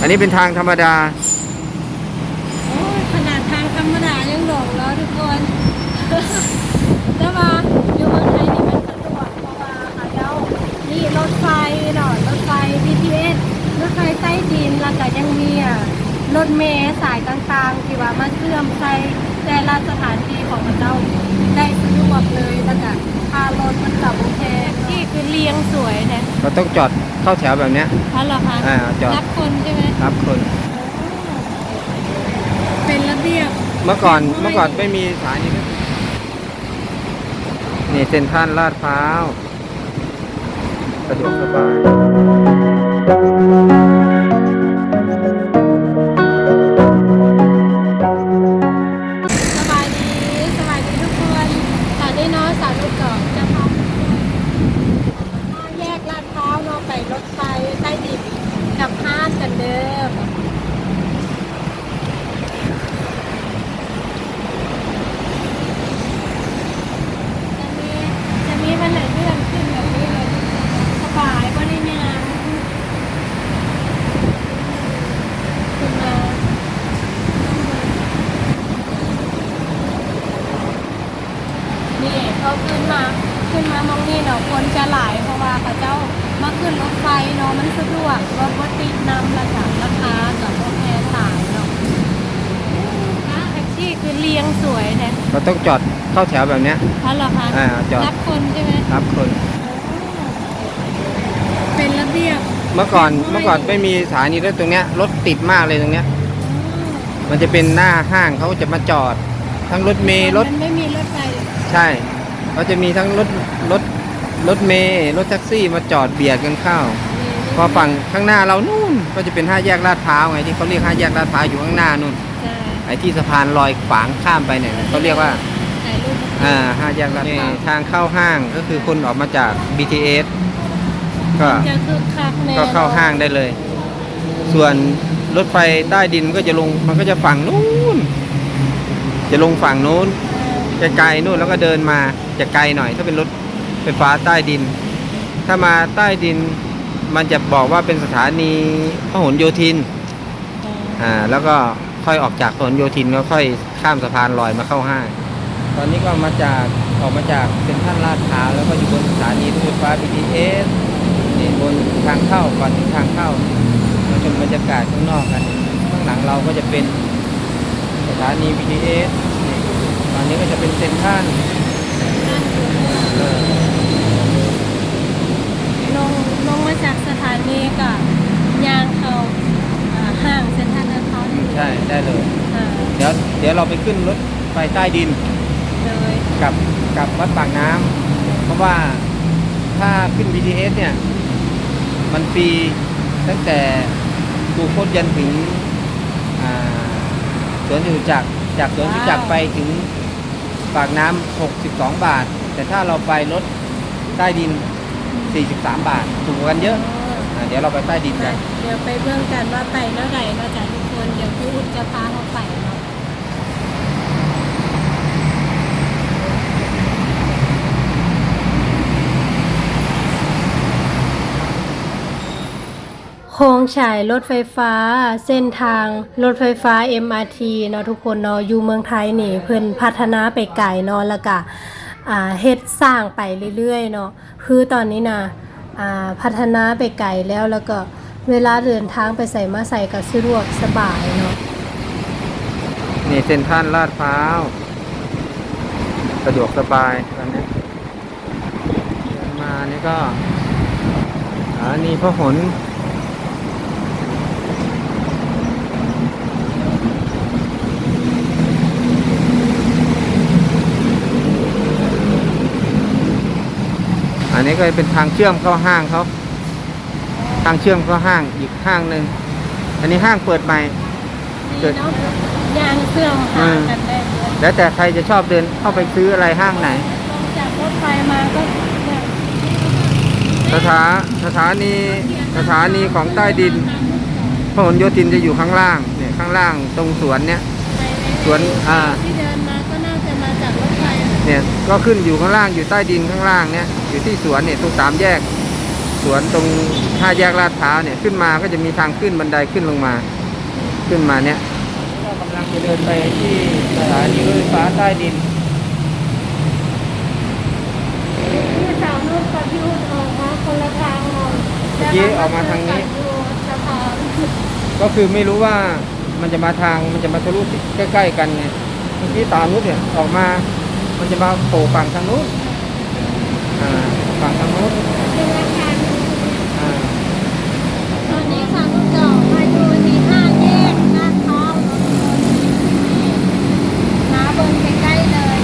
อันนี้เป็นทางธรรมดา โอ้ยขนาดทางธรรมดายังหลงแล้วทุกคนแต่ว่าอยู่เมืองไทยนี่มันสะดวกเพราะว่าเขาเจ้านี่รถไฟเนาะรถไฟ BTS รถไฟใต้ดินแล้วก็ยังมีอะรถเมล์สายต่างๆที่ว่ามาเชื่อมใส่แต่ละสถานที่ ของเขาเจ้าได้สะดวกเลยแล้วก็ค่ารถมันกับโอเคที่คือเรียงสวยนะเราต้องจอดเข้าแถวแบบเนี้ยเพราะเหรอคะอ่าจอดรับคนใช่ไหมรับคน เป็นระเบียบเมื่อก่อนเมื่อก่อนไม่มีสถานีรถนี่เซ็นทรัลลาดพร้าว สะดวกสบาย ขึ้นมามองนี่เนาะคนจะหลายเพราะว่าเขาเจ้ามาขึ้นรถไฟเนาะมันสะดวกรถบติดนำระดับราคากับรถแพสายเนาะอะแท็กซี่คือเรียงสวยนะเราต้องจอดเข้าแถวแบบเนี้ยเพราะเหรอคะอ่าจอดรับคนใช่ไหมรับคน เป็นระเบียบเมื่อก่อนเมื่อก่อนไม่มีสถานีรถตรงเนี้ยรถติดมากเลยตรงเนี้ย มันจะเป็นหน้าห้างเขาจะมาจอด ทั้งรถเมล์รถมันไม่มีรถไฟใช่ เขาจะมีทั้งรถรถรถเมล์รถแท็กซี่มาจอดเบียดกันเข้า พอฝั่งข้างหน้าเรานู่นก็จะเป็นห้าแยกลาดพร้าวไงที่เขาเรียกห้าแยกลาดพร้าวอยู่ข้างหน้านู่นใช่ไอ้ที่สะพานลอยขวางข้ามไปเนี่ยเขาเรียกว่าถ่ายรูปอ่าห้าแยกลาดพร้าวทางเข้าห้างก็คือคนออกมาจาก BTS ก็จะคึกคักแน่ก็เข้าห้างได้เลย ส่วนรถไฟใต้ดินมันก็จะลงมันก็จะฝั่งนู้น จะลงฝั่งนู้นไกลๆนู่นแล้วก็เดินมา จะไกลหน่อยถ้าเป็นรถไฟฟ้าใต้ดิน ถ้ามาใต้ดินมันจะบอกว่าเป็นสถานีพหลโยธินอ่าแล้วก็ค่อยออกจากพหลโยธินก็ค่อยข้ามสะพานลอยมาเข้าห้างตอนนี้ก็มาจากออกมาจากเซ็นทรัลลาดพร้าวแล้วก็อยู่บนสถานีรถไฟฟ้า BTS นี่บนทางเข้าก่อนถึงทางเข้ามาชมบรรยากาศข้างนอกกันข้างหลังเราก็จะเป็นสถานี BTS นี่ตอนนี้ก็จะเป็นเซ็นทรัลเออ ลง ลงมาจากสถานีกับยางเขาอ่าห้างเซ็นทรัลลาดพร้าวนี่ใช่ได้เลย อ่าเดี๋ยวเดี๋ยวเราไปขึ้นรถไฟใต้ดินเลยกับกับวัดปากน้ำเพราะว่าถ้าขึ้น BTS เนี่ย มันฟรีตั้งแต่ตูโคตยันถึงอ่าสวนจตุจักรจากสวนจตุจักรไปถึงปากน้ำ62 บาท แต่ถ้าเราไปรถใต้ดิน 43 บาทถูกกว่ากันเยอะอ่าเดี๋ยวเราไปใต้ดินกัน เดี๋ยวไปเบิ่งกันว่าไปเมื่อไหร่เนาะจ๊ะทุกคน เดี๋ยวพี่อุ๊ดจะพาเขาไปเนาะโค้งฉายรถไฟฟ้า เส้นทางรถไฟฟ้า MRT เนาะทุกคนเนาะอยู่เมืองไทยนี่เพิ่นพัฒนาไปไกลเนาะแล้วก็อ่า เฮ็ดสร้างไปเรื่อยๆเนาะคือตอนนี้นะพัฒนาไปไกลแล้วแล้วก็เวลาเดินทางไปใส่มาใส่ก็สะดวกสบายเนาะนี่เซ็นทรัลลาดพร้าวสะดวกสบายตอนนี้เดินมานี่ก็สถานีพหล นนี้ก็เป็นทางเชื่อมเข้าห้างเขาทางเชื่อมเข้าห้างอีกห้างหนึ่งอันนี้ห้างเปิดใหม่ดีเนาะยางเสื่อมหากันได้เลยแล้วแต่ใครจะชอบเดินเข้าไปซื้ออะไรห้างไหนลงจากรถไฟมาก็เนี่ยสถาสถานีสถานีของใต้ดินพหลโยธินจะอยู่ข้างล่างเนี่ยข้างล่างตรงสวนเนี่ยไปในสวนอ่า ก็ขึ้นอยู่ข้างล่างอยู่ใต้ดินข้างล่างเนี่ยอยู่ที่สวนเนี่ยตรงสามแยก สวนตรงท่าแยกลาดพร้าวเนี่ยขึ้นมาก็จะมีทางขึ้นบันไดขึ้นลงมา ขึ้นมาเนี่ยเรากำลังจะเดินไปที่สถานีรถไฟฟ้าใต้ดินที่สาวนุชกับพี่อุ้นออกมาคนละทางมองเมื่อกี้ออกมาทางนี้สะพานก็คือไม่รู้ว่ามันจะมาทางมันจะมาทะลุใกล้ ๆ กันไงเมื่อกี้ตามนุชเนี่ยออกมา มันจะมาโผล่ฝั่งทางนู้นอ่าฝั่งทางนู้นเป็นอาคารอ่าตอนนี้สาวนุชก็มาอยู่ที่ห้าแยกลาดพร้าวเนาะทุกคนนี่น้าเบิ่งใกล้ๆเลย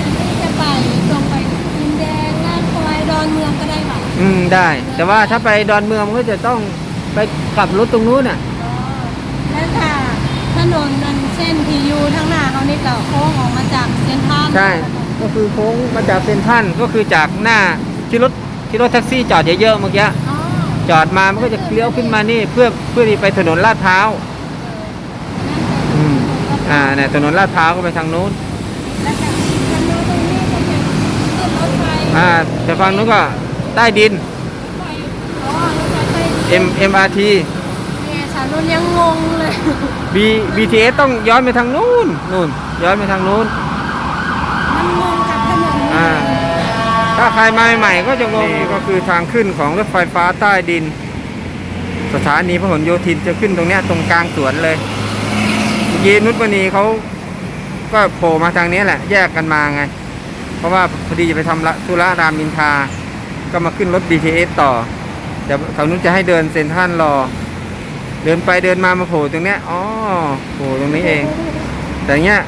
อันนี้จะไปตรงไปดินแดงลาดควายดอนเมืองก็ได้ค่ะอืมได้ แต่ว่าถ้าไปดอนเมืองมันก็จะต้องไปกลับรถตรงนู้นน่ะ แล้วถ้าถนนนั้นเส้นที่อยู่ทางหน้าเขานี่ก็โค้งออกมาจากเส้นทางใช่ ก็คือโค้งมาจากเซ็นทรัลก็คือจากหน้าที่รถที่รถแท็กซี่จอดเยอะๆเมื่อกี้อ๋อจอดมามันก็จะเลี้ยวขึ้นมานี่เพื่อเพื่อที่ไปถนนลาดพร้าวอืมอ่าเนี่ยถนนลาดพร้าวก็ไปทางนู้นแล้วจากถนนตรงนี้ก็เป็นขึ้นรถไฟอ่าแต่ฝั่งนู้นก็ใต้ดินไฟอ๋อรถไฟใต้ดิน M MRT เนี่ยสาวนุ่นยังงงเลย B BTS ต้องย้อนไปทางนู้นนู่น ย้อนไปทางนู้น มันงงกับถนนอ่า ถ้าใครมาใหม่ๆก็จะงงนี่ก็คือทางขึ้นของรถไฟฟ้าใต้ดิน สถานีพหลโยธินจะขึ้นตรงเนี้ยตรงกลางสวนเลยเมื่อกี้นุชมณีเขาก็โผล่มาทางนี้แหละ แยกกันมาไง เพราะว่าพอดีจะไปทำละธุระรามอินทราก็มาขึ้นรถ BTS ต่อแต่แถวนู้นจะให้เดินเซ็นทรัลรอ เดินไปเดินมามาโผล่ตรงเนี้ยอ๋อโผล่ตรงนี้เอง แต่เนี้ย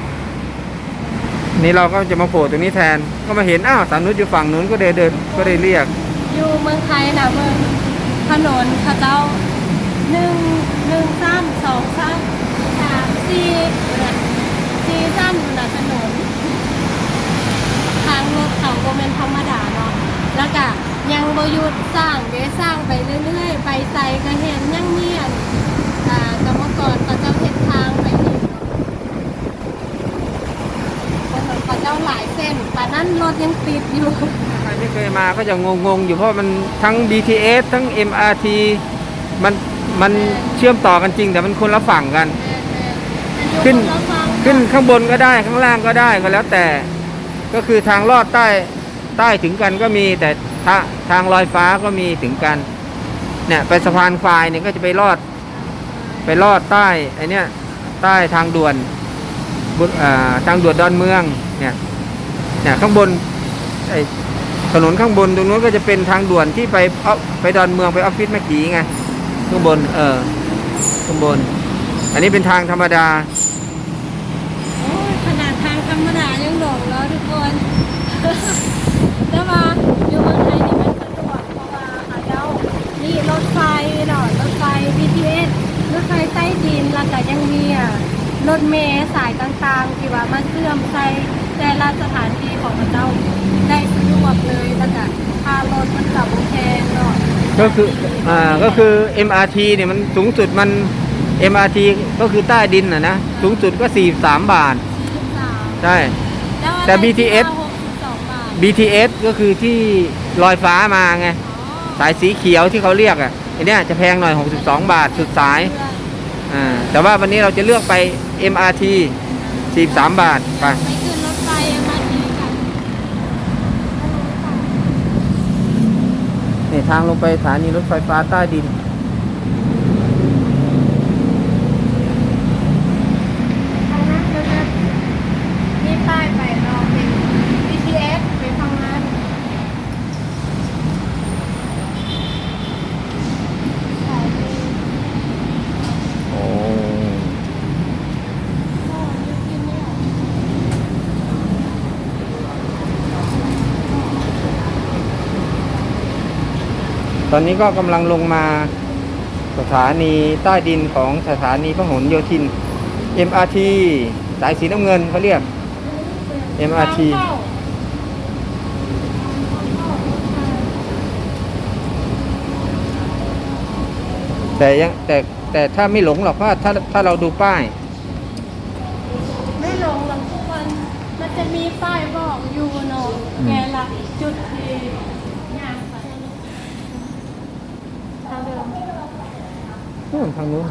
นี่เราก็จะมาโผล่ตรงนี้แทน ก็มาเห็นอ้าวสามนุชอยู่ฝั่งนู้นก็เดินเดินก็ได้เรียก อยู่เมืองไทยนะเมืองถนนเขาเจ้าหนึ่งหนึ่งสั้นสองสั้นสามสี่สี่สั้นนะถนนทางรถเขาก็เป็นธรรมดาเนาะ แล้วก็ยังบหยุดสร้างเดสร้างไปเรื่อยๆ ไปใส่ก็เห็นยังเมียนอ่ากรรมกรเขาเจ้าเห็นทางไปนี่เนาะถนนเขาเจ้าหลายเส้นแต่นั้นรถยังติดอยู่ใครไม่เคยมาก็จะงงๆ อยู่เพราะมันทั้ง BTS ทั้ง MRT มันมันเชื่อมต่อกันจริง แต่มันคนละฝั่งกัน ขึ้น ขึ้นข้างบนก็ได้ข้างล่างก็ได้ก็แล้วแต่ ก็คือทางลอดใต้ ใต้ถึงกันก็มีแต่ทาทางลอยฟ้าก็มีถึงกัน เนี่ยไปสะพานควายเนี่ยก็จะไปลอด ไปลอดใต้ไอเนี้ยใต้ทางด่วนทางด่วนดอนเมืองเนี่ยเนี่ยข้างบนไอถนนข้างบนตรงนู้นก็จะเป็นทางด่วนที่ไปออไปดอนเมืองไปออฟฟิศแม่กีไงข้างบนเออข้างบน อันนี้เป็นทางธรรมดา โอ้ยขนาดทางธรรมดายังหลงแล้วทุกคน แต่ว่าอยู่เมืองไทยนี่มันสะดวกเพราะว่าหาเจ้านี่รถ ไฟเนาะรถไฟ BTS รถไฟใต้ดินแล้วก็ยังมีอะรถเมล์สายต่างๆ ที่ว่ามาเชื่อมใส่แต่ละสถานที่ของพระเจ้าได้สะดวกเลยแล้วก็ค่ารถมันกับโอเคเนาะก็คืออ่าก็คือ MRT เนี่ยมันสูงสุดมัน MRT ก็คือใต้ดินนะนะสูงสุดก็ 43 บาท 43ใช่ล้วอะไรแต่ BTS ที่ว่า62บาท BTS ก็คือที่ลอยฟ้ามาไงอ๋อสายสีเขียวที่เขาเรียกอะไอเนี้ยจะแพงหน่อย 62 บาทสุดสายอ่าแต่ว่าวันนี้เราจะเลือกไป MRT 43 บาทไปไปขึ้นรถไฟมาทีกันนี่ทางลงไปสถานีรถไฟฟ้าใต้ดิน ทางนั้นแล้วก็มีป้ายไปรอเป็น BTS ไปทางนั้น โอ้ ตอนนี้ก็กำลังลงมาสถานีใต้ดินของสถานีพหลโยธิน MRT สายสีน้ำเงินเขาเรียก MRT แต่ยังแต่แต่ถ้าไม่หลงหรอกเพราะว่าถ้าถ้าเราดูป้าย ไม่ลงหรอกทุกคนมันจะมีป้ายบอกอยู่เนาะอืมแกละจุดที่งานไป นู่นทางนู้น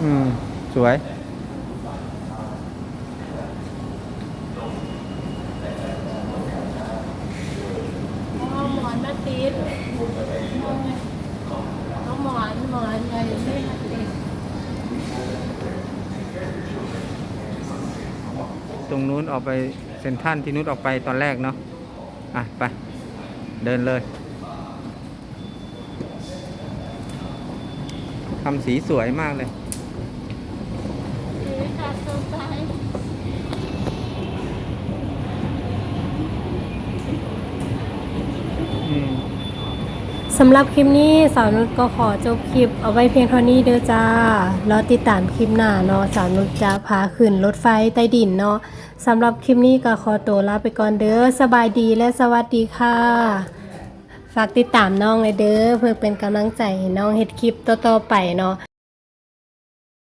อืม สวยเอาหมอนมาติดเอาหมอนหมอนไงไม่มาติดตรงนู้นออกไปเซ็นทรันที่นู้นออกไปตอนแรกเนาะอะไป เดินเลยทำสีสวยมากเลยสดใสอืมสำหรับคลิปนี้สาวนุชก็ขอจบคลิปเอาไว้เพียงเท่านี้เด้อจ้ารอติดตามคลิปหน้าเนาะสาวนุชจะพาขึ้นรถไฟใต้ดินเนาะ สำหรับคลิปนี้ก็ขอตัวลาไปก่อนเด้อสบายดีและสวัสดีค่ะ ฝากติดตามน้องเลยเด้อเพื่อเป็นกำลังใจให้น้องเฮ็ดคลิปต่อๆไปเนาะ